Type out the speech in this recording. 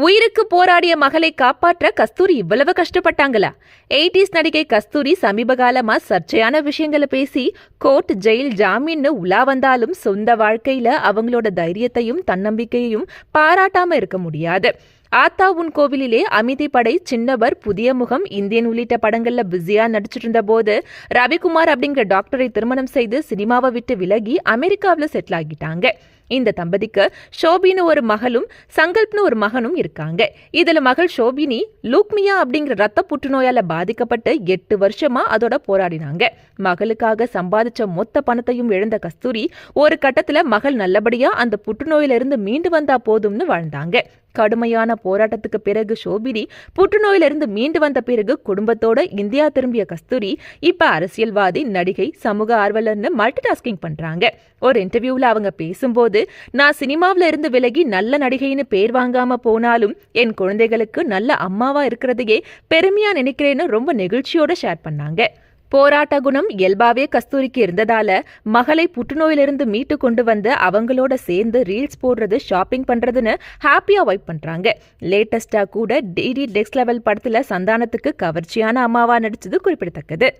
உயிருக்கு போராடிய மகளை காப்பாற்ற கஸ்தூரி இவ்வளவு கஷ்டப்பட்டாங்களா? எயிட்டிஸ் நடிகை கஸ்தூரி சமீப காலமா சர்ச்சையான விஷயங்களை பேசி கோர்ட் ஜெயில் ஜாமீன்னு உலா வந்தாலும் சொந்த வாழ்க்கையில அவங்களோட தைரியத்தையும் தன்னம்பிக்கையையும் பாராட்டாம இருக்க முடியாது. ஆத்தாவுன் கோவிலிலே அமிதி படை சின்னவர் புதிய முகம் இந்தியன் உள்ளிட்ட படங்கள்ல பிஸியா நடிச்சிட்டு இருந்த போது ரவிக்குமார் அப்படிங்கிற டாக்டரை திருமணம் செய்து சினிமாவை விட்டு விலகி அமெரிக்காவில் செட்டில் ஆகிட்டாங்க. இந்த தம்பதிக்கு ஷோபின்னு ஒரு மகளும் சங்கல்ப்னு ஒரு மகனும் இருக்காங்க. இதுல மகள் ஷோபினி லூக்மியா அப்படிங்கிற ரத்த புற்றுநோயால பாதிக்கப்பட்டு எட்டு வருஷமா அதோட போராடினாங்க. மகளுக்காக சம்பாதிச்ச மொத்த பணத்தையும் இழந்த கஸ்தூரி ஒரு கட்டத்துல மகள் நல்லபடியா அந்த புற்றுநோயிலிருந்து மீண்டு வந்தா போதும்னு வாழ்ந்தாங்க. கடுமையான போராட்டத்துக்கு பிறகு ஷோபினி புற்றுநோயிலிருந்து மீண்டு வந்த பிறகு குடும்பத்தோட இந்தியா திரும்பிய கஸ்தூரி இப்ப அரசியல்வாதி நடிகை சமூக ஆர்வலர்னு மல்டி டாஸ்கிங் பண்றாங்க. ஒரு இன்டர்வியூல அவங்க பேசும்போது நான் சினிமாவில இருந்து விலகி நல்ல நடிகைன்னு பேர் வாங்காம போனாலும் என் குழந்தைகளுக்கு நல்ல அம்மாவா இருக்கிறதையே பெருமையா நினைக்கிறேன்னு ரொம்ப நெகிழ்ச்சியோட ஷேர் பண்ணாங்க. போராட்ட குணம் இயல்பாவே கஸ்தூரிக்கு இருந்ததால மகளை புற்றுநோயிலிருந்து மீட்டு கொண்டு வந்து அவங்களோட சேர்ந்து ரீல்ஸ் போடுறது ஷாப்பிங் பண்றதுன்னு ஹாப்பியா வைப் பண்றாங்க. லேட்டஸ்டா கூட டிடி நெக்ஸ்ட் லெவல் படத்துல சந்தானத்துக்கு கவர்ச்சியான அம்மாவா நடிச்சது குறிப்பிடத்தக்கது.